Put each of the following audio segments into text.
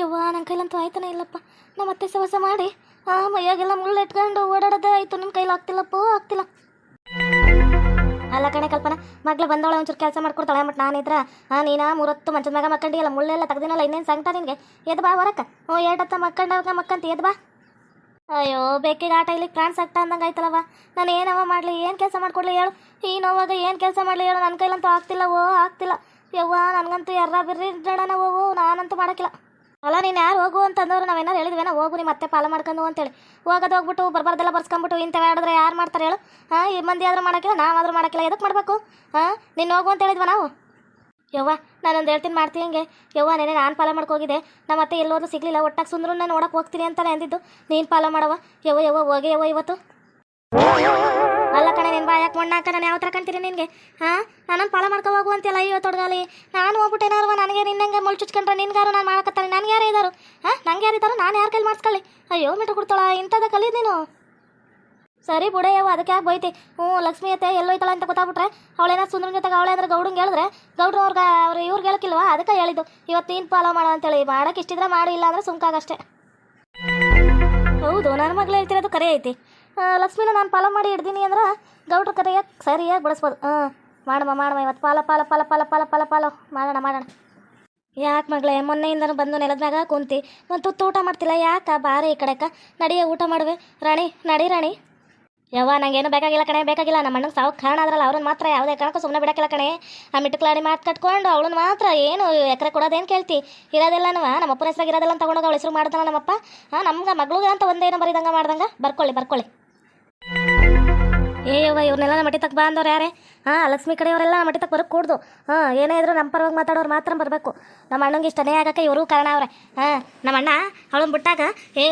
ಯವ್ವ ನನ್ನ ಕೈಲಂತೂ ಆಯ್ತಾನೆ ಇಲ್ಲಪ್ಪ. ನಮ್ಮ ಅತ್ತೆ ಸವಸ ಮಾಡಿ ಆ ಮೈಯಾಗೆಲ್ಲ ಮುಳ್ಳು ಇಟ್ಕೊಂಡು ಓಡಾಡೋದೇ ಆಯ್ತು. ನಿಮ್ಮ ಕೈಲಿ ಆಗ್ತಿಲ್ಲಪ್ಪ, ಆಗ್ತಿಲ್ಲ. ಅಲ್ಲ ಕಣೆ ಕಲ್ಪನಾ, ಮಗ್ಳು ಬಂದವಳೆ ಒಂಚೂರು ಕೆಲಸ ಮಾಡ್ಕೊಡ್ತಾಳೆ ಮತ್ತು ನಾನಿದ್ರ ನೀನ, ಮೂರತ್ತು ಮಂಚದ ಮ್ಯಾಗ ಮಕ್ಕಂಡಿಯಲ್ಲ ಮುಳ್ಳೆಲ್ಲ ತೆಗ್ದಿನಲ್ಲ, ಇನ್ನೇನು ಸಂಕಟ ನಿನಗೆ? ಎದ್ ಬಾ ಹೊರಕ್ಕ ಹ್ಞೂ ಎರಡತ್ತ ಮಕ್ಕಂಡವಾಗ ಮಕ್ಕಂತ ಎದ್ ಬಾ. ಅಯ್ಯೋ ಬೆಕ್ಕಿಗೆ ಆಟ ಇಲ್ಲಿ ಪ್ರಾಣ ಸಕ್ಟ ಅಂದಂಗೆ ಆಯ್ತಲ್ಲವ ನಾನು ಏನವ ಮಾಡಲಿ, ಏನು ಕೆಲಸ ಮಾಡಿಕೊಡ್ಲಿ ಹೇಳು. ಈ ನೋವಾಗ ಏನು ಕೆಲಸ ಮಾಡಲಿ ಹೇಳು. ನನ್ನ ಕೈಲಂತೂ ಆಗ್ತಿಲ್ಲ ಓ, ಆಗ್ತಿಲ್ಲ. ಯವ್ವ, ನನಗಂತೂ ಎರ್ರ ಬಿರ್ರಿ ಜಡನ ಹೋಗು ನಾನಂತೂ ಮಾಡೋಕ್ಕಿಲ್ಲ. ಅಲ್ಲ, ನೀನು ಯಾರು ಹೋಗು ಅಂತಂದವ್ರು ನಾವೇನಾರು ಹೇಳಿದ್ವೇನೋ ಹೋಗು ನೀ ಮತ್ತೆ ಪಾಲ ಮಾಡ್ಕೊಂಡು ಅಂತೇಳಿ. ಹೋಗೋದು ಹೋಗ್ಬಿಟ್ಟು, ಬರ್ಬಾರ್ದೆಲ್ಲ ಬರ್ಸ್ಕೊಂಬಿಟ್ಟು ಇಂಥವು ಆಡಿದ್ರೆ ಯಾರು ಮಾಡ್ತಾರೆ ಹೇಳು. ಹಾಂ, ಈ ಮಂದಿ ಆದರೂ ಮಾಡೋಕ್ಕಿಲ್ಲ, ನಾವಾದರೂ ಮಾಡೋಕ್ಕಿಲ್ಲ. ಎದಕ್ಕೆ ಮಾಡಬೇಕು? ಹಾಂ, ನೀನು ಹೋಗು ಅಂತ ಹೇಳಿದ್ವ ನಾವು? ಯವ್ವ, ನಾನೊಂದು ಹೇಳ್ತೀನಿ ಮಾಡ್ತೀನಿ ಹಿಂಗೆ. ಯವ್ವ, ನೆನೆ ನಾನು ಪಾಲ ಮಾಡ್ಕೋಗಿದ್ದೆ ನಮ್ಮ ಅತ್ತೆ ಎಲ್ಲೋದ್ರೂ ಸಿಗಲಿಲ್ಲ, ಒಟ್ಟಾಗಿ ಸುಂದ್ರು ನಾನು ನೋಡಕ್ಕೆ ಹೋಗ್ತೀನಿ ಅಂತಲೇ ಅಂದಿದ್ದು. ನೀನು ಪಾಲ ಮಾಡವ ಯವ್ವ ಯವ್ವ, ಹೋಗಿ ಯವ್ವ ಇವತ್ತು. ಅಲ್ಲ ಕಣೆ, ನಿನ್ ಮಣ್ಣ ಮಣ್ಣಾಕ ನಾನು ಯಾವ ಥರ ಕಾಣ್ತೀನಿ ನಿನಗೆ? ಹಾಂ? ನಾನೊಂದು ಪಾಲ ಮಾಡ್ಕೊ ಹೋಗು ಅಂತೆಲ್ಲ ಅಯ್ಯೋ ತೊಡಗಾಲಿ. ನಾನು ಹೋಗ್ಬಿಟ್ಟು ಏನಾರು ನನಗೆ ನಿನ್ನಂಗೆ ಮುಳ್ಚುಚ್ಕೊಂಡ್ರೆ ನಿನ್ಗಾರು ನಾನು ಮಾಡಕತ್ತಾನೆ. ನನಗೆ ಯಾರು ಇದ್ದಾರು ಹಾಂ? ನಂಗೆ ಯಾರು ಇದ್ದಾರೋ ನಾನು ಯಾರ ಕೈಲಿ ಮಾಡಿಸ್ಕೊಳ್ಳಿ? ಅಯ್ಯೋ ಮೀಟ್ರ್ ಕೊಡ್ತಾಳ, ಇಂಥದ್ದು ಕಲೀದ್ ನೀನು. ಸರಿ ಬುಡೆ ಯವ್ವ, ಅದಕ್ಕೆ ಯಾಕೆ ಬೈತಿ? ಹ್ಞೂ ಲಕ್ಷ್ಮಿ ಅತ್ತೆ ಎಲ್ಲೋಯ್ತಾಳ ಅಂತ ಗೊತ್ತಾಗ್ಬಿಟ್ರೆ, ಅವಳೇನ ಸುಂದ್ರ ಜೊತೆಗೆ ಅವಳೆ ಅಂದ್ರೆ ಗೌಡಂಗೆ ಹೇಳಿದ್ರೆ, ಗೌಡ್ರು ಅವ್ರಿಗೆ, ಅವ್ರು ಇವ್ರಿಗೆ ಹೇಳಕ್ಕಿಲ್ವಾ ಅದಕ್ಕೆ ಹೇಳಿದ್ದು. ಇವತ್ತು ಏನು ಫಾಲೋ ಮಾಡು ಅಂತೇಳಿ. ಮಾಡಕ್ಕೆ ಇಷ್ಟಿದ್ರೆ ಮಾಡಿ, ಇಲ್ಲ ಅಂದ್ರೆ ಸುಮ್ಕಾಗಷ್ಟೇ. ಹೌದು ನನ್ನ ಮಗಳು ಹೇಳ್ತಿರೋದು ಕರೆ ಐತಿ. ಲಕ್ಷ್ಮಿನ ನಾನು ಫಾಲೋ ಮಾಡಿ ಇಡ್ತೀನಿ ಅಂದ್ರೆ ಗೌಡ್ರ ಕರೆಯಾಗಿ ಸರಿಯಾಗಿ ಬಿಡಿಸ್ಬೋದು ಹಾಂ ಮಾಡಮ್ಮ ಮಾಡಮ್ಮ, ಇವತ್ತು ಪಾಲ ಪಾಲ ಪಾಲ ಪಾಲ ಪಾಲ ಪಾಲ ಪಾಲೋ ಮಾಡೋಣ ಮಾಡೋಣ. ಯಾಕೆ ಮಗಳೇ, ಮೊನ್ನೆಯಿಂದನೂ ಬಂದು ನೆಲದ ಮ್ಯಾಗ ಕುಂತಿ. ಮತ್ತು ತುತ್ತು ಊಟ ಮಾಡ್ತಿಲ್ಲ ಯಾಕೆ? ಬಾರೆ ಈ ಕಡೆಕ. ನಡಿಯ, ಊಟ ಮಾಡುವೆ. ರಾಣಿ, ನಡಿ, ರಾಣಿ. ಯವ್ವ, ನಂಗೇನು ಬೇಕಾಗಿಲ್ಲ ಕಣೆ, ಬೇಕಾಗಿಲ್ಲ. ನಮ್ಮ ಅಣ್ಣನ ಸಾವು ಕಾರಣ ಆದ್ರಲ್ಲ ಅವ್ರನ್ನ ಮಾತ್ರ ಯಾವುದೇ ಕಾರಣಕ್ಕೂ ಸುಮ್ಮನೆ ಬಿಡಕ್ಕಿಲ್ಲ ಕಣೆ. ಆ ಮಿಟ್ಟಕ್ಲಾಡಿ ಮಾತು ಕಟ್ಕೊಂಡು ಅವಳನ್ನ ಮಾತ್ರ ಏನು ಎಕರೆ ಕೊಡೋದೇನು ಕೇಳ್ತಿ? ಇರೋದಿಲ್ಲನವ, ನಮ್ಮ ಅಪ್ಪನ ಹೆಸರಾಗ ಇರೋದೆಲ್ಲ ತಗೊಂಡೋಗಿ ಅವಳ ಹೆಸರು ಮಾಡ್ತಾನ ನಮ್ಮಪ್ಪ? ಹಾಂ ನಮ್ಗೆ ಮಗಳಿಗೆ ಅಂತ ಒಂದೇನೋ ಬರೀದಂಗೆ ಮಾಡ್ದಂಗೆ? ಬರ್ಕೊಳ್ಳಿ ಬರ್ಕೊಳ್ಳಿ. ಏ ಇವ್ರನ್ನೆಲ್ಲ ನಮ್ಮ ಮಟ್ಟಿ ತಕ್ಕ ಬಾ ಅಂದವ್ರು ಯಾರೇ? ಹಾಂ, ಲಕ್ಷ್ಮಿ ಕಡೆಯವರೆಲ್ಲ ನಮ್ಮ ಮಟ್ಟಿ ತಕ್ಕ ಬರೋಕ್ಕೆ ಕೂಡ್ದು. ಹಾಂ, ಏನೇ ಇದ್ರು ನಮ್ಮ ಪರವಾಗಿ ಮಾತಾಡೋರು ಮಾತ್ರ ಬರಬೇಕು. ನಮ್ಮ ಅಣ್ಣಂಗೆ ಇಷ್ಟನೇ ಆಗಕ್ಕೆ ಇವರು ಕಾರಣ ಅವ್ರೆ. ಹಾಂ, ನಮ್ಮ ಅಣ್ಣ ಅವಳನ್ನ ಬಿಟ್ಟಾಗ, ಏ,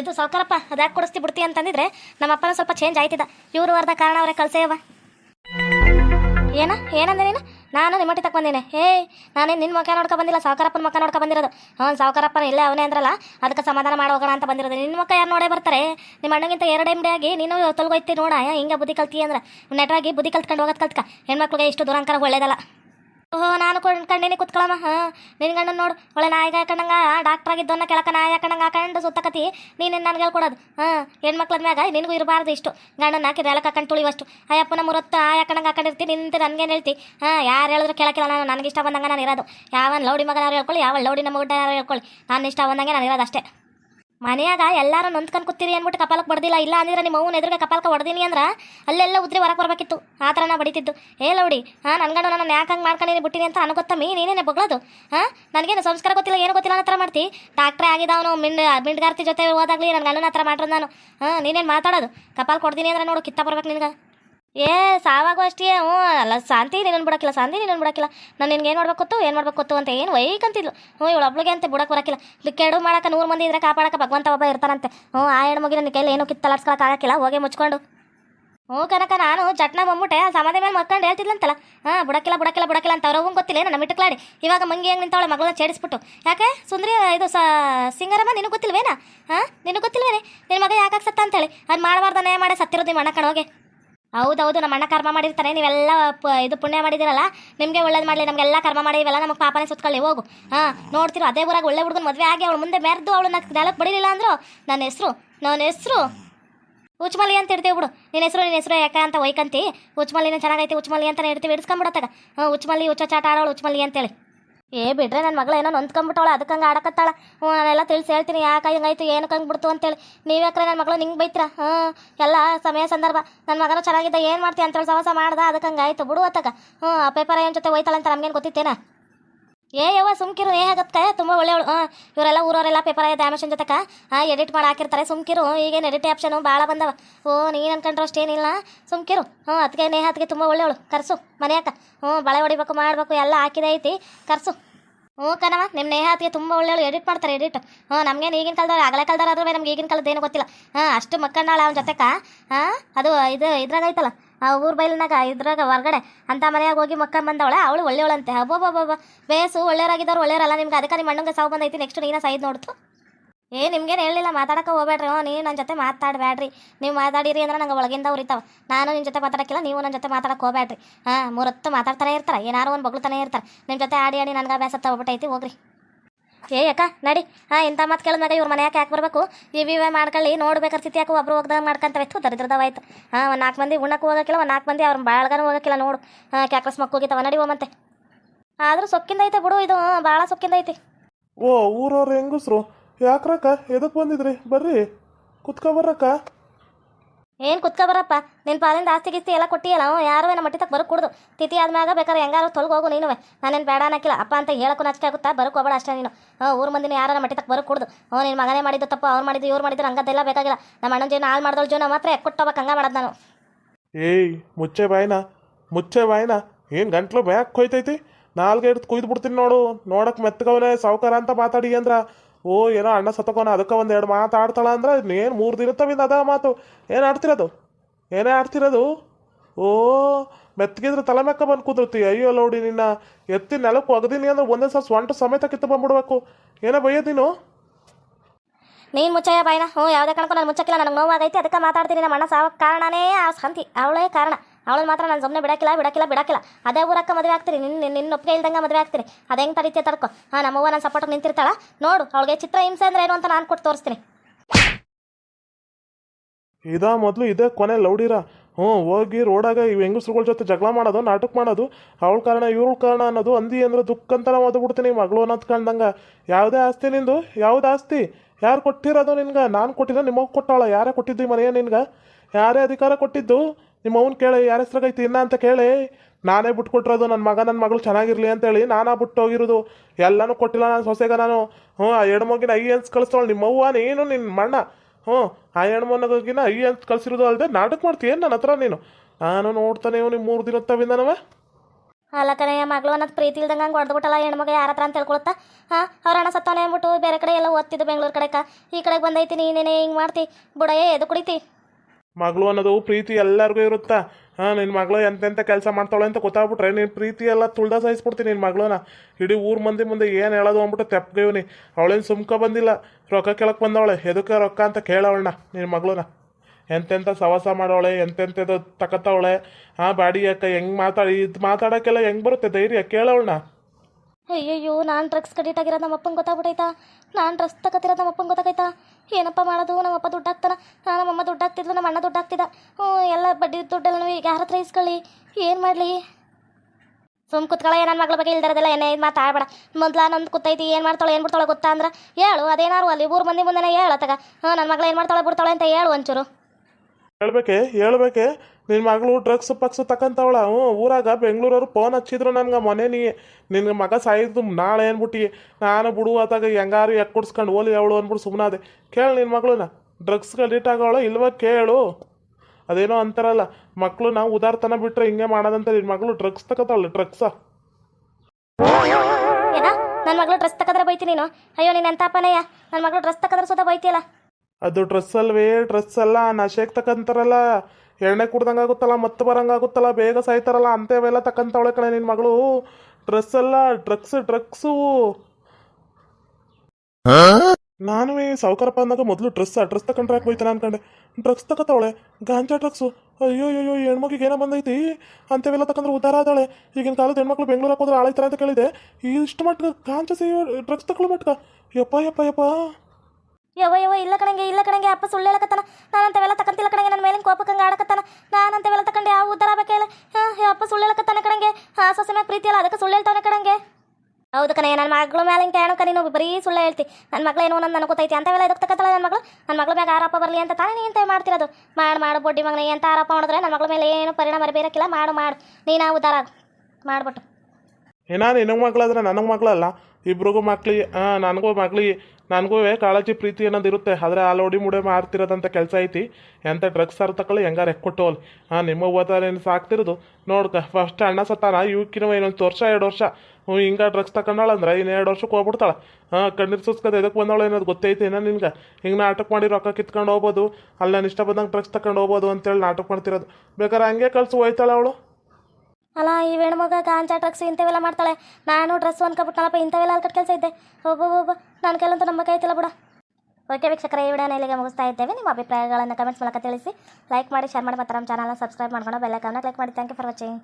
ಇದು ಸಾವುಕಾರಪ್ಪ ಅದ್ಯಾಕೆ ಕೊಡಿಸ್ತಿ ಬಿಡ್ತಿ ಅಂತಂದಿದ್ರೆ ನಮ್ಮ ಅಪ್ಪನ ಸ್ವಲ್ಪ ಚೇಂಜ್ ಆಯ್ತಿದ್ದ ಇವರು ಅರ್ಧ ಕಾರಣ ಅವರೇ ಕಳ್ಸೇಯವ್ವ ಏನ? ಏನಂದ್ರೆ ನೀನು? ನಾನು ನಿಮ್ಮ ಮಟ್ಟಿ ತಕ್ಕ ಬಂದೇನೆ. ಹೇ ನಾನೇನು ನಿನ್ನ ಮುಖ ನೋಡ್ಕೊ ಬಂದಿಲ್ಲ, ಸಾವುಕಾರಪ್ಪನ ಮುಖ ನೋಡ್ಕೊ ಬಂದಿರೋದು. ಹ್ಞೂ ಸಾವುಕಾರಪ್ಪನ ಇಲ್ಲೇ ಅವನೇ ಅಂದ್ರಲ್ಲ, ಅದಕ್ಕೆ ಸಮಾಧಾನ ಮಾಡಿ ಹೋಗೋಣ ಅಂತ ಬಂದಿರೋದು. ನಿನ್ನ ಮುಖ ಯಾರು ನೋಡೇ ಬರ್ತಾರೆ? ನಿಮ್ಮ ಅಣ್ಣಗಿಂತ ಎರಡು ಎರಡೇ ಆಗಿ ನೀನು ತೊಲಗೋಯ್ತಿ ನೋಡ ಹಿಂಗೆ ಬುದ್ಧಿ ಕಲ್ತಿ ಅಂದ್ರೆ. ನೆಟ್ವಾಗಿ ಬುದ್ಧಿ ಕಲ್ತ್ಕೊಂಡು ಹೋಗೋದು ಕಲ್ತ್ಕ. ಹೆಣ್ಮಕ್ಳಿಗೆ ಇಷ್ಟು ದೂರಂಕಾರ ಒಳ್ಳೇದಲ್ಲ. ಓಹೋ ನಾನು ಕೊಂಡ್ಕಂಡೇನಿ ಕುತ್ಕೊಳಮ್ಮ. ಹಾಂ ನಿನ್ನ ಗಂಡನ ನೋಡು. ಒಳ್ಳೆ ನಾಯಿಗೆ ಹಾಕೊಂಡಂಗ ಡಾಕ್ಟರ್ ಆಗಿದ್ದನ್ನ ಕೆಳಕ ನಾಯಿ ಹಾಕೊಂಡಂಗೆ ಹಾಕೊಂಡು ಸುತ್ತಕತಿ ನೀನು ನನಗೆ ಹೇಳ್ಕೊಡೋದು ಹಾಂ ಹೆಣ್ಮಕ್ಳ ಮ್ಯಾಗ ನಿನಗೂ ಇರಬಾರ್ದು ಇಷ್ಟು. ಗಂಡನ ಹಾಕಿ ನೆಲಕ್ಕೆ ಹಾಕೊಂಡು ತುಳಿವಷ್ಟು ಅಯ್ಯಪ್ಪನ ಮುರತ್ತು ಆ ಹಾಕೊಂಡಂಗೆ ಹಾಕೊಂಡಿರ್ತೀನಿ ನಿಂತು ನನಗೇನು ಹೇಳ್ತಿ? ಹಾಂ ಯಾರು ಹೇಳಿದ್ರು ಕೇಳಕ್ಕಿಲ್ಲ ನಾನು. ನನಗೆ ಇಷ್ಟ ಬಂದಂಗೆ ನಾನು ಇರೋದು. ಯಾವ ಲೌಡಿ ಮಗನಾರು ಹೇಳ್ಕೊಳ್ಳಿ ಯಾವ ಲೌಡಿ ನಮ್ಮ ಗುಡ್ಡ ಯಾರು ಹೇಳ್ಕೊಳ್ಳಿ. ನಾನು ಇಷ್ಟ ಬಂದಂಗೆ ನಾನು ಇರೋದು ಅಷ್ಟೇ. ಮನೆಯಾಗ ಎಲ್ಲರೂ ನೊಂದ್ಕೊಂಡು ಕೂತೀರಿ ಅಂದ್ಬಿಟ್ಟು ಕಪಾಲಕ್ಕೆ ಬಡ್ದಿಲ್ಲ, ಇಲ್ಲ ಅಂದ್ರೆ ನಿಮ್ಮ ಅವ್ನ ಎದುರಿಗೆ ಕಪಾಲಕ್ಕೆ ಹೊಡೆದೀನಿ ಅಂದ್ರೆ ಅಲ್ಲೆಲ್ಲ ಉದ್ರಿ ಹೊರಗೆ ಬರಬೇಕಿತ್ತು. ಆ ಥರ ನಾ ಬಡಿತಿದ್ದು. ಏ ಲೌಡಿ ಹಾಂ ನನ್ಗಂಡು ನಾನು ಯಾಕೆ ಹಂಗೆ ಮಾಡ್ಕೊಂಡಿನಿ ಬಿಟ್ಟಿನಿ ಅಂತ ಅನ್ಕೊತ್ತಮ್ಮಿ ನೀನೇನೆ ಬಗ್ಳೋದು? ಹಾಂ ನನಗೇನು ಸಂಸ್ಕಾರ ಗೊತ್ತಿಲ್ಲ, ಏನು ಗೊತ್ತಿಲ್ಲ ಅನ್ನೋ ಥರ ಮಾಡ್ತಿ? ಡಾಕ್ಟ್ರೇ ಆಗಿದ್ದವನು ಮಿಂಡ್, ಮಿಂಡ್ಗಾರ್ತಿ ಜೊತೆ ಹೋದಾಗಲಿ ನನ್ನ ಗಂಡನ ಹತ್ರ ಮಾಡ್ರೆ ನಾನು. ಹಾಂ ನೀನೇನು ಮಾತಾಡೋದು? ಕಪಾಲ್ ಕೊಡ್ತೀನಿ ಅಂದ್ರೆ ನೋಡು, ಕಿತ್ತ ಬರ್ಬೇಕು ನಿನಗೆ. ಏ, ಸಾವಾಗೂ ಅಷ್ಟೇ, ಹ್ಞೂ, ಅಲ್ಲ, ಶಾಂತಿ ನೀನು ಬಿಡಕ್ಕಿಲ್ಲ, ಶಾಂತಿ ನೀನು ಬಿಡಕ್ಕಿಲ್ಲ. ನಾನು ನಿನ್ಗೆ ಏನು ಮಾಡ್ಬೇಕು ಗೊತ್ತು? ಏನು ಮಾಡ್ಬೇಕು ಗೊತ್ತು ಅಂತ ಏನು ವೈಕಂತಿದ್ಲು. ಹ್ಞೂ, ಇವಳು ಒಬ್ಳಿಗೆ ಅಂತ ಬಿಡಕ್ಕೆ ಬರಕ್ಕಿಲ್ಲ. ಕೆಡು ಮಾಡಕ್ಕೆ ನೂರು ಮಂದಿ ಇದ್ರೆ ಕಾಪಾಡಕ್ಕೆ ಭಗವಂತ ಒಬ್ಬ ಇರ್ತಾನಂತೆ. ಹ್ಞೂ, ಆ ಹೆಣ್ಣು ಮುಗಿ ನನ್ನ ಕೈಲಿ ಏನೂ ಕಿತ್ತಲಾಡ್ಸ್ಕೊಳಕ್ಕೆ ಆಗಕ್ಕಿಲ್ಲ, ಹೋಗಿ ಮುಚ್ಕೊಂಡು. ಹ್ಞೂ, ಕನಕ, ನಾನು ಚಟ್ನ ಬಂದ್ಬಿಟ್ಟೆ ಸಮಾಧಿ ಮೇಲೆ ಮಕ್ಕೊಂಡು ಹೇಳ್ತಿದ್ಲಂತಲ್ಲ. ಹಾಂ, ಬುಡಕ್ಕಿಲ್ಲ ಬುಡಕ್ಕಿಲ್ಲ ಬುಡಕ್ಕಿಲ್ಲ ಅಂತ ಅವ್ರಿಗೂ ಗೊತ್ತಿಲ್ಲ ನಮ್ಮ ಮಿಟ್ಟಕ್ಲಾಡಿ ಇವಾಗ ಮಂಗಿ ಹೆಂಗೆ ನಿಂತಾವಳೆ, ಮಗಳನ್ನ ಚೇಡಿಸ್ಬಿಟ್ಟು ಯಾಕೆ? ಸುಂದ್ರಿ, ಇದು ಸ, ಸಿಂಗರಮ್ಮ, ನಿನಗೆ ಗೊತ್ತಿಲ್ವೇನಾ? ಹಾಂ, ನಿನಗೆ ಗೊತ್ತಿಲ್ವೇನೆ? ನಿನ್ನ ಮಗ ಯಾಕೆ ಸತ್ತ ಅಂತೇಳಿ ಅದು ಮಾಡಬಾರ್ದು ನ್ಯಾಯ ಮಾಡೇ ಸತ್ತಿರೋದು ನಿಮ್ಮ ಅಣ್ಣ ಕಣೋಗೆ. ಹೌದೌದು, ನಮ್ಮ ಅಣ್ಣ ಕರ್ಮ ಮಾಡಿರ್ತಾರೆ. ನೀವೆಲ್ಲ ಪ, ಇದು ಪುಣ್ಯ ಮಾಡಿದಿರಲ್ಲ ನಿಮಗೆ ಒಳ್ಳೇದು ಮಾಡಲಿ, ನಮಗೆಲ್ಲ ಕರ್ಮ ಮಾಡಿ ಇವೆಲ್ಲ ನಮಗೆ ಪಾಪನೇ ಸುತ್ಕೊಳ್ಳಿ, ಹೋಗು. ಹಾಂ, ನೋಡ್ತಿರೋ, ಅದೇ ಊರಾಗ ಒಳ್ಳೆ ಹುಡುಗನ ಮದುವೆ ಆಗಿ ಅವಳು ಮುಂದೆ ಮೆರೆದು ಅವಳು ನಾಲ್ಕು ನೆಲಕ್ಕೆ ಬಡಿಲಿಲ್ಲ ಅಂದರು ನನ್ನ ಹೆಸರು ನನ್ನ ಹೆಸರು ಉಚ್ಮಲಿ ಅಂತ ಇಡ್ತೀವಿ ಬಿಡು. ನಿನ್ನ ಹೆಸರು ನಿನ್ನ ಹೆಸರು ಯಾಕ ಅಂತ ಒಯ್ಕಂತಿ. ಉಚ್ಮಲಿನ ಚೆನ್ನಾಗೈತಿ, ಉಚ್ಮಲಿ ಅಂತ ಇಡ್ತೀವಿ ಇಡ್ಸ್ಕೊಂಬಿಡತ್ತಾಗ ಹಾಂ, ಉಚ್ಮಲಿ ಉಚ್ಚ ಚಾಟ ಆಡೋಳು ಉಚ್ಮಲಿ ಅಂತೇಳಿ. ಏ ಬಿಡ್ರೆ ನನ್ನ ಮಗಳು ಏನೋ ನೊಂದ್ಕೊಂಡ್ಬಿಟ್ಟವಳ ಅದಕ್ಕೆ ಹಂಗೆ ಆಡಕತ್ತಾಳ. ಹ್ಞೂ, ನಾನೆಲ್ಲ ತಿಳಿಸಿ ಹೇಳ್ತೀನಿ. ಯಾಕೆ ಹಿಂಗಾಯ್ತು ಏನಕ್ಕೆ ಹಂಗೆ ಬಿಡ್ತು ಅಂತೇಳಿ. ನೀವ್ಯಾಕ್ರೆ ನನ್ನ ಮಗಳು ನಿಂಗೆ ಬೈತ್ರ? ಹ್ಞೂ, ಎಲ್ಲ ಸಮಯ ಸಂದರ್ಭ. ನನ್ನ ಮಗನ ಚೆನ್ನಾಗಿದ್ದ ಏನು ಮಾಡ್ತೀಯ ಅಂತೇಳಿ ಸವಾಸ ಮಾಡ್ದ ಅದಕ್ಕೆ ಹಂಗಾಯ್ತು ಬಿಡು ಅತ್ತಕ ಹ್ಞೂ, ಆ ಪೇಪರ್ ಏನು ಜೊತೆ ಹೋಯ್ತಾಳಂತ ನಮ್ಗೇನು ಗೊತ್ತಿತ್ತೇನ? ಏ, ಯವ್ವ, ಸುಮ್ಕಿರು. ಏ ಆಗತ್ತೆ ತುಂಬ ಒಳ್ಳೆಯವಳು. ಹಾಂ, ಇವರೆಲ್ಲ ಊರವರೆಲ್ಲ ಪೇಪರ್ ಆಯ್ತು ಆಮೇಶನ್ ಜೊತೆಕ ಹಾಂ ಎಡಿಟ್ ಮಾಡಿ ಹಾಕಿರ್ತಾರೆ. ಸುಮ್ಕಿರು. ಈಗೇನು ಎಡಿಟ್ ಆಪ್ಷನು ಭಾಳ ಬಂದವ. ಓ, ನೀನು ಅನ್ಕೊಂಡ್ರೆ ಅಷ್ಟೇನಿಲ್ಲ ಸುಮ್ಕಿರು. ಹ್ಞೂ ಅದಕ್ಕೆ ನೇಹ ಅದಕ್ಕೆ ತುಂಬ ಒಳ್ಳೆಯವಳು. ಕರ್ಸು ಮನೆಯಾಕ. ಹ್ಞೂ, ಬಳೆ ಹೊಡಿಬೇಕು, ಮಾಡಬೇಕು, ಎಲ್ಲ ಹಾಕಿದೈತಿ ಕರ್ಸು. ಹ್ಞೂ ಕಣವ ನಿಮ್ಮ ನೇಹಾತಿಗೆ ತುಂಬ ಒಳ್ಳೆಯವಳು. ಎಡಿಟ್ ಮಾಡ್ತಾರೆ ಎಡಿಟ್ ಹ್ಞೂ ನಮಗೇನು ಈಗಿನ ಕಾಲದವ್ರು ಆಗಲೇ ಕಾಲದವ್ರು ಆದ್ರೂ ನಮ್ಗೆ ಈಗಿನ ಕಾಲದ ಏನು ಗೊತ್ತಿಲ್ಲ. ಹಾಂ, ಅಷ್ಟು ಮಕ್ಕಂಡಾಳ ಅವನ ಜೊತೆಕ. ಹಾಂ, ಅದು ಇದು ಇದ್ರಾಗ ಐತಲ್ಲ, ಆ ಊರ ಬೈಲಿನಾಗ ಇದ್ರಾಗ ಹೊರಗಡೆ ಅಂತ ಮನೆಯಾಗ ಹೋಗಿ ಮಕ್ಕ ಬಂದವಳೆ, ಅವಳು ಒಳ್ಳೆಯವಳಂತೆ. ಅಬ್ಬಬ್ಬಬ್ಬ ಬೇಸು, ಒಳ್ಳೆಯವರಾಗಿದ್ದವ್ರು, ಒಳ್ಳೆಯವರಲ್ಲ, ನಿಮ್ಗೆ ಅದಕ್ಕೆ ನಿಮ್ಮ ಅಣ್ಣಂಗೆ ಸಾವು ಬಂದೈತಿ ನೆಕ್ಸ್ಟ್ ನೀನ ಸೈದ್ ನೋಡ್ತು. ಏ, ನಿಮ್ಗೇನು ಹೇಳಿಲ್ಲ, ಮಾತಾಡಕ್ಕೆ ಹೋಗ್ಬೇಡ್ರಿ. ನೀವು ನನ್ನ ಜೊತೆ ಮಾತಾಡಬೇಡ್ರಿ ನೀವು ಮಾತಾಡಿರಿ ಅಂದ್ರೆ ನಂಗೆ ಒಳಗಿಂದ ಉರಿತಾವ. ನಾನು ನಿಮ್ಮ ಜೊತೆ ಮಾತಾಡಕ್ಕಿಲ್ಲ, ನೀವು ನನ್ನ ಜೊತೆ ಮಾತಾಡಕ್ಕೆ ಹೋಗ್ಬೇಡ್ರಿ ಹಾಂ, ಮೂರತ್ತು ಮಾತಾಡ್ತಾನೆ ಇರ್ತಾರೆ, ಏನಾರು ಒಂದು ಬಗ್ಲತಾನೆ ಇರ್ತಾರೆ. ನಿಮ್ಮ ಜೊತೆ ಆಡಿ ಆಡಿ ನನಗೆ ಅಭ್ಯಾಸ ತಗೋಬಿಟ್ಟೈತಿ, ಹೋಗ್ರಿ. ಏ, ಅಕ್ಕ, ನಡಿ. ಹಾಂ ಇಂಥ ಮಾತು ಕೇಳಿದ ಇವ್ರ ಮನೆ ಯಾಕೆ ಯಾಕೆ ಬರಬೇಕು? ಈ ವಿವೆ ಮಾಡ್ಕೊಳ್ಳಿ ನೋಡ್ಬೇಕಾರ್ತಿತ್ತು ಯಾಕೆ ಒಬ್ರು ಹೋಗ್ದಾಗ ಮಾಡ್ಕೊಂತ ಇತ್ತು ದರಿದ್ರದವಾಯ್ತು. ಹಾಂ, ಒಂದು ನಾಲ್ಕು ಮಂದಿ ಉಣ್ಣಕ್ಕೆ ಹೋಗೋಕ್ಕಿಲ್ಲ, ಒಂದು ನಾಲ್ಕು ಮಂದಿ ಅವ್ರ ಬಾಳ್ಗನೂ ಹೋಗೋಕ್ಕಿಲ್ಲ, ನೋಡು. ಹಾಂ ಕ್ಯಾಕ್ರಸ್ ಮಕ್ಕ ಹೋಗಿತ್ತವ ನಡಿ ಹೋಮಂತೆ. ಆದರೂ ಸೊಕ್ಕಿಂದ ಐತೆ ಬಿಡು, ಇದು ಭಾಳ ಸೊಕ್ಕಿಂದ ಐತಿ ಓ, ಊರವ್ರ ಹೆಂಗಸ್ರು? ಯಾಕ್ರಕ್ಕ ಎದಕ್ಕೆ ಬಂದಿದ್ರಿ? ಬರ್ರಿ. ಕುತ್ಕೊ ಬರ್ರಕ್ಕ ಏನು ಕುತ್ಕೊ ಬರಪ್ಪ? ನಿನ್ ಪಾಲಿಂದ ಆಸ್ತಿ ಗಿಸ್ತಿ ಎಲ್ಲ ಕೊಟ್ಟಿಯಲ್ಲ ಯಾರು ನಮ್ಮ ಮಟ್ಟಿ ತಕ್ಕ ಬರೋ ಕುಡ್ದು? ತಿಥಿ ಆದ್ಮ್ಯಾಗ ಬೇಕಾದ್ರೆ ಹೆಂಗಾರು ತೊಲಗ ಹೋಗು ನೀನು ನಾನೇನು ಬೇಡ ಅನ್ನಕ್ಕಿಲ್ಲ ಅಪ್ಪ ಅಂತ ಹೇಳಕ್ಕೂ ನಾಚಿಕೆ ಆಗುತ್ತಾ? ಬರಕ್ಕೆ ಹೋಗಬೇಡ ಅಷ್ಟೇ ನೀನು. ಊರ್ ಊರು ಮಂದಿನ ಯಾರು ನಮ್ಮ ಮಟ್ಟಿ ತಕ್ಕ ಬರೋ ಕುಡ್ದು? ಅವ್ ನಿನ್ ಮಗನೇ ಮಾಡಿದ್ದು ತಪ್ಪು ಅವ್ರು ಮಾಡಿದ್ದು ಇವ್ರು ಮಾಡಿದ್ರು ಹಂಗದೆಲ್ಲ ಬೇಕಾಗಿಲ್ಲ. ನಮ್ಮ ಅಣ್ಣನ ಜೀವನ ಹಾಳು ಮಾಡಿದ್ರು ಜೀವನ ಮಾತ್ರ ಕೊಟ್ಟೋಗ್ಬೇಕು ಹಂಗ ಮಾಡೋದು ನಾನು. ಏಯ್ ಮುಚ್ಚೆ ಬಾಯ್ನ ಮುಚ್ಚೆ ಬಾಯ್ನ. ಏನು ಗಂಟ್ಲು ಬ್ಯಾಕ್ ಕೊಯ್ತೈತಿ ನಾಲ್ಗೆ ಹಿಡ್ದು ಕುಯ್ದು ಬಿಡ್ತೀನಿ ನೋಡು. ನೋಡಕ್ ಮೆತ್ತಗವನೇ ಸಾವುಕಾರ ಅಂತ ಮಾತಾಡಿ ಅಂದ್ರ ಓ, ಏನೋ ಅಣ್ಣ ಸತ್ತಕೋನ ಅದಕ್ಕೆ ಒಂದು ಎರಡು ಮಾತಾಡ್ತಾಳ ಅಂದ್ರೆ ಏನು ಮೂರು ದಿನ ತವಿಂದ ಅದ ಮಾತು. ಏನು ಆಡ್ತಿರೋದು? ಏನೇ ಆಡ್ತಿರೋದು? ಓ ಮೆತ್ತಗಿದ್ರೆ ತಲೆ ಮೆಕ್ಕ ಬಂದು ಕುದುರ್ತಿ. ಅಯ್ಯೋ ನೋಡಿ ನಿನ್ನ ಎತ್ತಿ ನೆಲಕ್ಕೆ ಒಗದೀನಿ ಅಂದ್ರೆ ಒಂದೇ ಸಲ ಸ್ವಂಟ ಸಮೇತ ಕಿತ್ತು ಬಂದ್ಬಿಡ್ಬೇಕು. ಏನೋ ಬೈಯೋದಿನು ನೀನು? ನೀನು ಮುಚ್ಚಯ್ಯ ಬಾಯ್ನ. ಹ್ಞೂ, ಯಾವುದೇ ಕಾರಣಕ್ಕೂ ನಾನು ಮುಚ್ಚಕ್ಕಿಲ್ಲ. ನನಗೆ ನೋವಾಗೈತಿ ಅದಕ್ಕೆ ಮಾತಾಡ್ತೀನಿ. ನಮ್ಮ ಅಣ್ಣ ಸಾವಕ್ಕೆ ಕಾರಣನೇ ಆ ಸಂತಿ. ಅವಳೇ ಕಾರಣ. ಅವಳನ್ನ ಮಾತ್ರ ನಾನು ಸುಮ್ಮನೆ ಬಿಡಕ್ಕಿಲ್ಲ ಬಿಡಕ್ಕಿಲ್ಲ ಬಿಡಕ್ಕಿಲ್ಲ. ಅದೇ ಊರಕ್ಕ ಮದುವೆ ಆಗ್ತೀರಿ. ನಿನ್ನ ನಿನ್ನ ಒಪ್ಪಿಗೆ ಇಲ್ದಂಗೆ ಮದುವೆ ಆಗ್ತೀರಿ. ಅದು ಹೆಂಗೆ ತಡೀತಿ ತಡ್ಕೊ. ಹಾಂ, ನಮ್ಮವ್ವ ನನ್ನ ಸಪೋರ್ಟ್ ನಿಂತಿರ್ತಾಳ. ನೋಡು, ಅವಳಿಗೆ ಚಿತ್ರ ಹಿಂಸೆ ಅಂದ್ರೆ ಏನು ಅಂತ ನಾನು ಕೊಟ್ಟು ತೋರಿಸ್ತೀನಿ. ಇದ ಮೊದಲು ಇದೇ ಕೊನೆ ಲೌಡಿರ. ಹ್ಞೂ, ಹೋಗಿ ರೋಡಾಗ ಇವ್ ಹೆಂಗಸ್ರುಗಳ ಜೊತೆ ಜಗಳ ಮಾಡೋದು, ನಾಟಕ ಮಾಡೋದು, ಅವಳ ಕಾರಣ ಇವ್ರ ಕಾರಣ ಅನ್ನೋದು ಅಂದಿ ಅಂದ್ರೆ ದುಃಖ ಅಂತ ನಾವು ಬಿಡ್ತೀನಿ ಮಗಳು ಅನ್ನೋದು ಕಂಡಂಗೆ ಯಾವುದೇ ಆಸ್ತಿ ನಿಂದು, ಯಾವ್ದು ಆಸ್ತಿ? ಯಾರು ಕೊಟ್ಟಿರೋದು ನಿನ್ಗೆ? ನಾನು ಕೊಟ್ಟಿರೋ ಕೊಟ್ಟವಳ ಕೊಟ್ಟಾಳ. ಯಾರೇ ಕೊಟ್ಟಿದ್ದು ಈ ಮನೆಯ ನಿನ್ಗೆ? ಯಾರೇ ಅಧಿಕಾರ ಕೊಟ್ಟಿದ್ದು? ನಿಮ್ಮ ಅವನು ಕೇಳಿ, ಯಾರ ಹೆಸ್ರಾಗೈತಿ ಇನ್ನ ಅಂತ ಕೇಳಿ, ನಾನೇ ಬಿಟ್ಕೊಟ್ಟಿರೋದು ನನ್ನ ಮಗ ನನ್ನ ಮಗಳು ಚೆನ್ನಾಗಿರಲಿ ಅಂತೇಳಿ ನಾನಾ ಬಿಟ್ಟು ಹೋಗಿರೋದು ಎಲ್ಲನೂ ಕೊಟ್ಟಿಲ್ಲ ನಾನು ಸೊಸೆಗ ನಾನು. ಹ್ಞೂ, ಆ ಹೆಣ್ಮಗಿನ ಐ ಎನ್ಸ್ ಕಳಿಸ್ತವಳು ನಿಮ್ಮ ಅವ್ವ, ನೀನು ನಿನ್ನ ಮಣ್ಣ. ಹ್ಞೂ, ಆ ಹೆಣ್ಮಗಿನ ಐ ಅಂತ ಕಳಿಸಿರೋದು ಅಲ್ಲದೆ ನಾಟಕ ಮಾಡ್ತೀಯ ನನ್ನ ಹತ್ರ ನೀನು? ನಾನು ನೋಡ್ತಾನೆ ನೀವು ಮೂರು ದಿನ ತವಿಂದನವ ಅಲ್ಲ ಕಣಯ್ಯ, ಮಗಳು ಅನ್ನೋದು ಪ್ರೀತಿ ಇಲ್ದಂಗೆ ಹಂಗೆ ಹೊಡೆದ್ಬಿಟ್ಟಲ್ಲ ಹೆಣ್ಮಗ ಯಾರ ಹತ್ರ ಅಂತ ಹೇಳ್ಕೊಳುತ್ತಾ? ಹಾಂ, ಅವ್ರ ಅಣ್ಣ ಸತ್ತವನೇ ಅಂದ್ಬಿಟ್ಟು ಬೇರೆ ಕಡೆ ಎಲ್ಲ ಓದ್ತಿದ್ದು ಬೆಂಗಳೂರು ಕಡೆಕ. ಈ ಕಡೆಗೆ ಬಂದೈತಿ, ನೀನೇನೆ ಹಿಂಗೆ ಮಾಡ್ತಿ? ಬುಡಯ್ಯ ಎದು ಕುಡಿತಿ. ಮಗಳು ಅನ್ನೋದು ಪ್ರೀತಿ ಎಲ್ಲರಿಗೂ ಇರುತ್ತಾ? ಹಾಂ ನಿನ್ನ ಮಗಳು ಎಂತೆಂಥ ಕೆಲಸ ಮಾಡ್ತಾಳೆ ಅಂತ ಗೊತ್ತಾಗ್ಬಿಟ್ರೆ ನಿನ್ನ ಪ್ರೀತಿ ಎಲ್ಲ ತುಳ್ದ ಸಹಿಸ್ಬಿಡ್ತೀನಿ ನಿನ್ನ ಮಗಳನ್ನ. ಇಡೀ ಊರು ಮಂದಿ ಮುಂದೆ ಏನು ಹೇಳೋದು ಅಂದ್ಬಿಟ್ಟು ತೆಪ್ಪಗೇವ್ನಿ ಅವಳೇನು ಸುಮ್ಕ ಬಂದಿಲ್ಲ. ರೊಕ್ಕ ಕೇಳಕ್ಕೆ ಬಂದವಳೆ. ಎದಕ್ಕೆ ರೊಕ್ಕ ಅಂತ ಕೇಳವಳಣ್ಣ ನಿನ್ನ ಮಗಳನ್ನ. ಎಂತೆಂಥ ಸವಾಸ ಮಾಡೋಳೆ ಎಂತೆಂಥದ್ದು ತಕತ್ತವಳೆ ಹಾಂ, ಬಾಡಿ ಯಾಕೆ ಹೆಂಗೆ ಮಾತಾಡಿ, ಇದು ಮಾತಾಡೋಕ್ಕೆಲ್ಲ ಹೆಂಗೆ ಬರುತ್ತೆ? ಧೈರ್ಯ ಕೇಳವಳನ್ನ ಅಯ್ಯಯ್ಯೋ, ನಾನು ಡ್ರಗ್ಸ್ ಕಡಿಟ್ ಆಗಿರೋದು ನಮ್ಮ ಅಪ್ಪಂಗೆ ಗೊತ್ತಾಗ್ಬಿಟ್ಟೈತಾ ನಾನು ಡ್ರಗ್ಸ್ ತಗೋತಿರೋದು ನಮ್ಮ ಅಪ್ಪಂಗೆ ಗೊತ್ತಾಗೈತಾ? ಏನಪ್ಪ ಮಾಡೋದು? ನಮ್ಮಪ್ಪ ದುಡ್ಡು ಹಾಕ್ತಾನ ನಮ್ಮಮ್ಮ ದುಡ್ಡು ಹಾಕ್ತಿದ್ಲು ನಮ್ಮ ಅಣ್ಣ ದುಡ್ಡು ಹಾಕ್ತಿದ್ದ ಹ್ಞೂ ಎಲ್ಲ ಬಡ್ಡಿ ದುಡ್ಡೆಲ್ಲ ಈಗ ಯಾರ ಹತ್ರ ಇಸ್ಕೊಳ್ಳಿ. ಏನು ಮಾಡಲಿ? ಸುಮ್ ಕುತ್ಕೊಳ್ಳ ನನ್ನ ಮಗಳ ಬಗ್ಗೆ ಇಲ್ದಿರೋದಿಲ್ಲ ಏನೇ ಇದು ಮಾತಾಡ್ಬೇಡ ಮೊದ್ಲ ನಂದು ಕೂತೈತಿ, ಏನು ಮಾಡ್ತಾಳೆ, ಏನು ಬಿಡ್ತಾಳೆ ಗೊತ್ತಾ ಅಂದ್ರೆ, ಹೇಳು, ಅದೇನಾರು ಅಲ್ಲಿ ಊರು ಮಂದಿ ಮುಂದೆನೇ ಹೇಳತ್ತಾಗ ತಗ. ಹಾಂ ನನ್ನ ಮಗಳು ಏನು ಮಾಡ್ತಾಳೆ, ಬಿಡ್ತಾಳೆ ಅಂತ ಹೇಳು ಒಂಚೂರು. ಹೇಳ್ಬೇಕೆ? ಹೇಳ್ಬೇಕೆ? ನಿನ್ನ ಮಗಳು ಡ್ರಗ್ಸ್ ಪಕ್ಸ್ ತಕ್ಕಂತವಳ. ಹ್ಞೂ, ಊರಾಗ ಬೆಂಗಳೂರವ್ರು ಫೋನ್ ಹಚ್ಚಿದ್ರು ನನಗೆ ಮೊನ್ನೆ ನೀ ನಿನ್ನ ಮಗ ಸಾಯಿದ್ದು ನಾಳೆ ಅಂದ್ಬಿಟ್ಟು ನಾನು ಬಿಡು ಅದಾಗ ಹೆಂಗಾರು ಎಕ್ ಕುಡ್ಸ್ಕೊಂಡು ಓಲಿ ಅವಳು ಅಂದ್ಬಿಟ್ಟು ಸುಮ್ಮನಾದೆ ಕೇಳು ನಿನ್ನ ಮಗಳನ್ನ. ಡ್ರಗ್ಸ್ಗೆ ಅಡಿಟ್ ಆಗೋಳ ಇಲ್ವ ಕೇಳು. ಅದೇನೋ ಅಂತಾರಲ್ಲ. ಮಕ್ಕಳು ನಾವು ಉದಾರ್ತನ ಬಿಟ್ಟರೆ ಹಿಂಗೆ ಮಾಡೋದಂತ ನಿನ್ನ ಮಗಳು ಡ್ರಗ್ಸ್ ತಗೋತಾಳೆ ಡ್ರಗ್ಸ ನನ್ನ ಮಗಳು ಡ್ರೆಸ್ ತಕದ್ರೆ ಬೈತಿ ನೀನು? ಅಯ್ಯೋ, ನೀನು ಎಂತಪ್ಪನಯ್ಯ ನನ್ನ ಮಗಳು ಡ್ರೆಸ್ ತಕದ್ರೆ ಸುತ್ತ ಬೈತಿಯಲ್ಲ. ಅದು ಡ್ರೆಸ್ ಅಲ್ವೇ ಡ್ರೆಸ್ ಅಲ್ಲ ನಶೆಗೆ ತಕಂತಾರಲ್ಲ ಎಣ್ಣೆ ಕುಡ್ದಂಗೆ ಆಗುತ್ತಲ್ಲ, ಮತ್ತೆ ಬರಂಗೆ ಆಗುತ್ತಲ್ಲ, ಬೇಗ ಸಾಯ್ತಾರಲ್ಲ, ಅಂಥವೆಲ್ಲ ತಕಂತಾವಳೆ ಕಣೆ ನಿನ್ನ ಮಗಳು. ಡ್ರೆಸ್ ಅಲ್ಲ ಡ್ರಗ್ಸ್ ಡ್ರಗ್ಸು ನಾನು ಸಾವುಕಾರಪ್ಪ ಅಂದಾಗ ಮೊದಲು ಡ್ರೆಸ್ ಡ್ರೆಸ್ ತಕೊಂಡ್ರೆ ಯಾಕೆ ಹೋಯ್ತಾನೆ ಅನ್ಕೊಂಡೆ. ಡ್ರಗ್ಸ್ ತಗೋತಾವಳೆ ಗಾಂಜಾ ಡ್ರಗ್ಸು ಅಯ್ಯೋ ಅಯ್ಯೋ ಹೆಣ್ಮಗಿಗೆ ಏನೋ ಬಂದೈತಿ. ಅಂಥವೆಲ್ಲ ತಕೊಂಡ್ರೆ ಉದ್ದಾರ ಆದಾಳೆ. ಈಗಿನ ಕಾಲದ ಹೆಣ್ಮಕ್ಳು ಬೆಂಗಳೂರಿಗೆ ಹೋದ್ರೆ ಆಳೈತಾರೆ ಅಂತ ಕೇಳಿದೆ. ಇಷ್ಟು ಮಟ್ಟ ಗಾಂಜಾ ಸೇಯೋ ಡ್ರಗ್ಸ್ ತಗೊಳ್ಳೋ ಮಟ್ಟ ಯಪ್ಪ ಯಪ್ಪ ಯಪ್ಪ. ಯವ್ವ ಯವ್ವ, ಇಲ್ಲ ಕಣಂಗೆ ಇಲ್ಲ ಕಣಂಗೆ, ಅಪ್ಪ ಸುಳ್ಳು ಹೇಳಕತ್ತಾನ. ನಾನು ಅಂತವೆಲ್ಲ ತಕಂತಿಲ್ಲ ಕಣಂಗೆ ನನ್ನ ಮೇಲಿನ ಕೋಪಕ್ಕಂಗೆ ಆಡಕತ್ತಾನ. ನಾನು ಅಂತವೆಲ್ಲ ತಕೊಂಡು ಯಾವ ಉದ್ದಾರ ಹಾಂ ಅಪ್ಪ ಸುಳ್ಳು ಹೇಳಕತ್ತಾನೆ ಕಣಂಗೆ. ಹಾಂ ಸೊಸೆ ಪ್ರೀತಿ ಅಲ್ಲ ಅದಕ್ಕೆ ಸುಳ್ಳು ಹೇಳ್ತಾನೆ ಕಣಂಗೆ. ಹೌದು ಕಣೆ ನನ್ನ ಮಗಳ ಮೇಲೆ ಹಿಂಗೆ ಕೇಳೋಕ ನೀನು ಬರೀ ಸುಳ್ಳು ಹೇಳ್ತಿ. ನನ್ನ ಮಗಳು ಏನೋ ನನ್ನ ಗೊತ್ತೈತಿ ಅಂತವೆಲ್ಲ ಇದಕ್ಕೆ ತಕತ್ತಲ್ಲ ನನ್ನ ಮಗಳು? ನನ್ನ ಮಗಳ ಮ್ಯಾಗ ಆರೋಪ ಬರಲಿ ಅಂತ ತಾನೇ ನೀ ಇಂತ ಮಾಡ್ತಿರೋದು. ಮಾಡು ಮಾಡು, ಬೊಡ್ಡಿ ಮಗನ ಅಂತ ಆರೋಪ ಮಾಡಿದ್ರೆ ನನ್ನ ಮಗಳ ಮೇಲೆ ಏನು ಪರಿಣಾಮ ಬರಬೇಕಿಲ್ಲ ಮಾಡು ಮಾಡು. ನೀನು ಉದ್ದಾರ ಮಾಡ್ಬಿಟ್ಟು. ಏ ನಿನ್ನ ನಿನಗೆ ನನ್ನ ಮಗಳಲ್ಲ. ಇಬ್ರಿಗೂ ಮಕ್ಳಿ ಹಾಂ ನನಗೂ ಮಗ್ಳಿ, ನನಗೂ ಕಾಳಜಿ ಪ್ರೀತಿ ಅನ್ನೋದು ಇರುತ್ತೆ. ಆದರೆ ಆ ಲೋಡಿ ಮುಡೆ ಮಾರ್ತಿರೋದಂಥ ಕೆಲಸ ಐತಿ. ಎಂಥ ಡ್ರಗ್ಸ್ ಸರ್ ತಗೊಳ್ಳಿ ಹೆಂಗಾರ ಎಕ್ಕೊಟ್ಟೋಲ್. ಹಾಂ ನಿಮ್ಮ ಓದಾರೇನು ಸಾಕ್ತಿರೋದು? ನೋಡ್ಕ ಫಸ್ಟ್ ಅಣ್ಣ ಸತ್ತಾನ ಇವಕ್ಕಿನ ಇನ್ನೊಂದು ವರ್ಷ, ಎರಡು ವರ್ಷ. ಹ್ಞೂ ಹಿಂಗೆ ಡ್ರಗ್ಸ್ ತಗೊಂಡಾಳಂದ್ರೆ ಇನ್ನು ಎರಡು ವರ್ಷಕ್ಕೆ ಹೋಗ್ಬಿಡ್ತಾಳೆ. ಹಾಂ ಕಣ್ಣೀರು ಸುಸ್ಕದ ಎದಕ್ಕೆ ಬಂದವಳು ಏನೋದು ಗೊತ್ತೈತೆ ಏನೋ ನಿನ್ಗೆ? ಹಿಂಗೆ ನಾಟಕ ಮಾಡಿ ರೊಕ್ಕ ಕಿತ್ಕೊಂಡು ಹೋಗ್ಬೋದು. ಅಲ್ಲಿ ನಾನು ಇಷ್ಟ ಬಂದಂಗೆ ಡ್ರಗ್ಸ್ ತಗೊಂಡು ಹೋಗ್ಬೋದು ಅಂತೇಳಿ ನಾಟಕ ಮಾಡ್ತಿರೋದು. ಬೇಕಾದ್ರೆ ಹಂಗೆ ಕಳ್ಸಿ ಹೋಯ್ತಾಳೆ ಅವಳು? ಅಲ್ಲ ಈ ಹೆಣ್ಮಗ ಗಾಂಜಾ, ಡ್ರಗ್ಸ್ ಇಂಥವೆಲ್ಲ ಮಾಡ್ತಾಳೆ. ನಾನು ಡ್ರೆಸ್ ಅನ್ಕೊಬಿಟ್ನಲ್ಲಪ್ಪ ಇಂಥವೆಲ್ಲ ಅಲ್ಕಟ್ ಕೆಲಸ ಇದ್ದೆ. ಒಬ್ಬೊಬ್ಬೊಬ್ಬ ನನ್ನ ಕೆಲಂತೂ ನಂಬಕ್ಕೆ ಆಯ್ತಿಲ್ಲ ಬಿಡ ಓಕೆ ವೀಕ್ಷಕರೇ, ಈ ವಿಡಿಯೋನ ಇಲ್ಲಿಗೆ ಮುಗಿಸ್ತಾ ಇದ್ದೇವೆ. ನಿಮ್ಮ ಅಭಿಪ್ರಾಯಗಳನ್ನು ಕಮೆಂಟ್ಸ್ ಮೂಲಕ ತಿಳಿಸಿ. ಲೈಕ್ ಮಾಡಿ ಶೇರ್ ಮಾಡಿ, ಮತ್ತು ನಮ್ಮ ಚಾನಲ್ನ ಸಬ್ಸ್ಕ್ರೈಬ್ ಮಾಡ್ಕೊಂಡು ಬೆಲ್ಲೈಕನ್ನ ಕ್ಲಿಕ್ ಮಾಡಿ. Thank you for watching